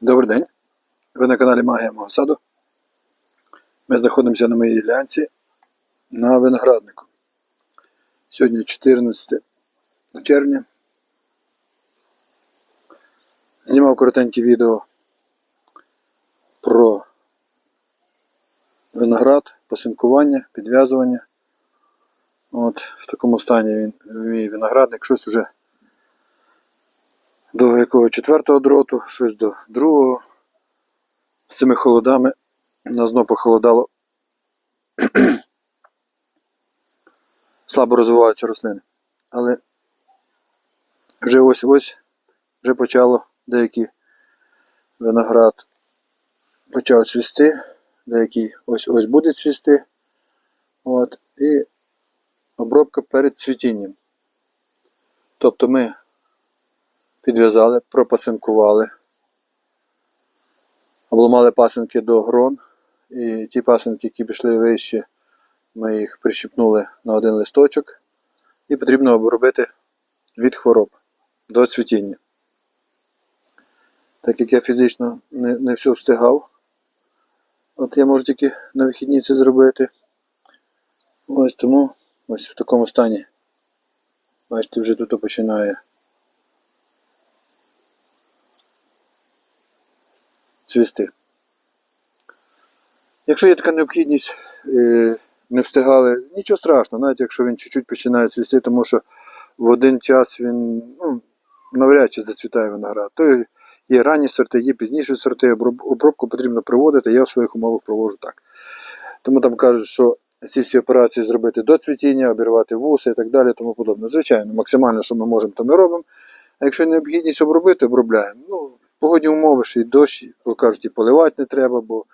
Добрий день. Ви на каналі Магія мого саду. Ми знаходимося на моїй ділянці на винограднику. Сьогодні 14 червня. Знімав коротеньке відео про виноград, посинкування, підв'язування. От в такому стані він мій виноградник, щось уже до якого четвертого дроту, щось до другого. З цими холодами нас знову похолодало. Слабо розвиваються рослини. Але вже ось-ось вже почало деякий виноград почав цвісти, деякий ось-ось буде цвісти. От, і обробка перед цвітінням. Тобто ми підв'язали, пропасинкували, обламали пасинки до грон, і ті пасинки, які пішли вище, ми їх прищепнули на один листочок, і потрібно обробити від хвороб до цвітіння. Так як я фізично не, не все встигав, от я можу тільки на вихідні це зробити. Ось тому ось в такому стані. Бачите, вже тут починає цвісти. Якщо є така необхідність, е, не встигали, нічого страшного, навіть якщо він чуть-чуть починає цвісти, тому що в один час він ну, навряд чи зацвітає виноград. То є ранні сорти, є пізніші сорти, обробку потрібно проводити, я в своїх умовах проводжу так. Тому там кажуть, що ці всі операції зробити до цвітіння, обірвати вуси і так далі, тому подобне. Звичайно, максимально, що ми можемо, то ми робимо. А якщо необхідність обробити, обробляємо. Ну, погодні умови, що і дощ, кажуть, і поливати не треба, бо